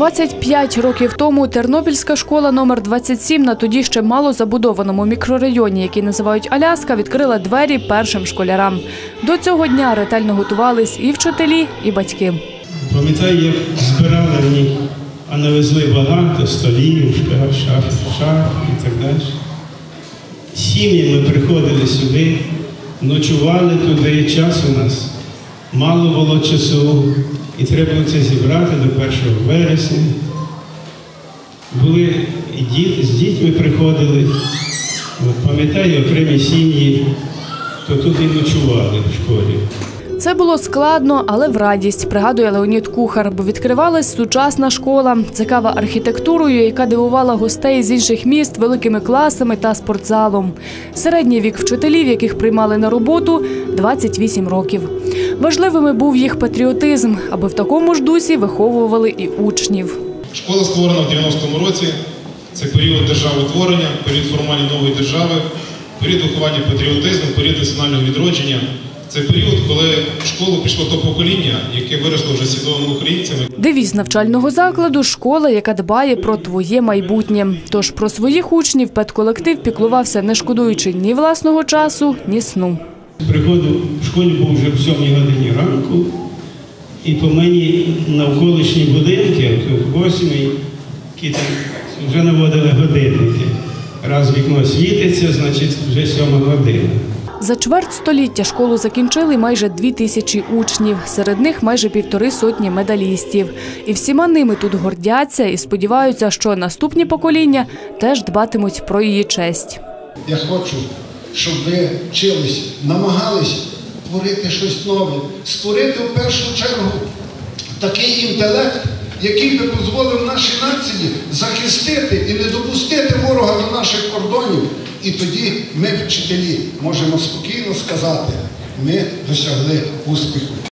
25 років тому Тернопільська школа номер 27 на тоді ще мало забудованому мікрорайоні, який називають Аляска, відкрила двері першим школярам. До цього дня ретельно готувались і вчителі, і батьки. Пам'ятаю, як збирали мені, а навезли багато столів, шаф, шаф і так далі. Сім'ями приходили сюди, ночували туди, час у нас. Мало було часу, і треба було це зібрати до 1 вересня. Були і діти, з дітьми приходили. Пам'ятаю, окремі сім'ї, то тут і ночували в школі. Це було складно, але в радість, пригадує Леонід Кухар, бо відкривалась сучасна школа, цікава архітектурою, яка дивувала гостей з інших міст великими класами та спортзалом. Середній вік вчителів, яких приймали на роботу, 28 років. Важливими був їх патріотизм, аби в такому ж дусі виховували і учнів. Школа створена в 90-му році. Це період державотворення, період формування нової держави, період виховання патріотизму, період національного відродження. Це період, коли в школу пішло то покоління, яке виросло вже свідомими українцями. Девіз навчального закладу школа, яка дбає про твоє майбутнє. Тож про своїх учнів педколектив піклувався, не шкодуючи ні власного часу, ні сну. Приходив в школі був вже в 7 годині ранку, і по мені навколишні будинки, в 8 які там вже наводили годинники. Раз вікно світиться, значить вже 7 година. За чверть століття школу закінчили майже дві тисячі учнів. Серед них майже півтори сотні медалістів. І всіма ними тут гордяться і сподіваються, що наступні покоління теж дбатимуть про її честь. Я хочу, щоб ви вчились, намагались творити щось нове, створити в першу чергу такий інтелект, який би дозволив нашій нації захистити і не допустити ворога до наших кордонів. І тоді ми, вчителі, можемо спокійно сказати, ми досягли успіху.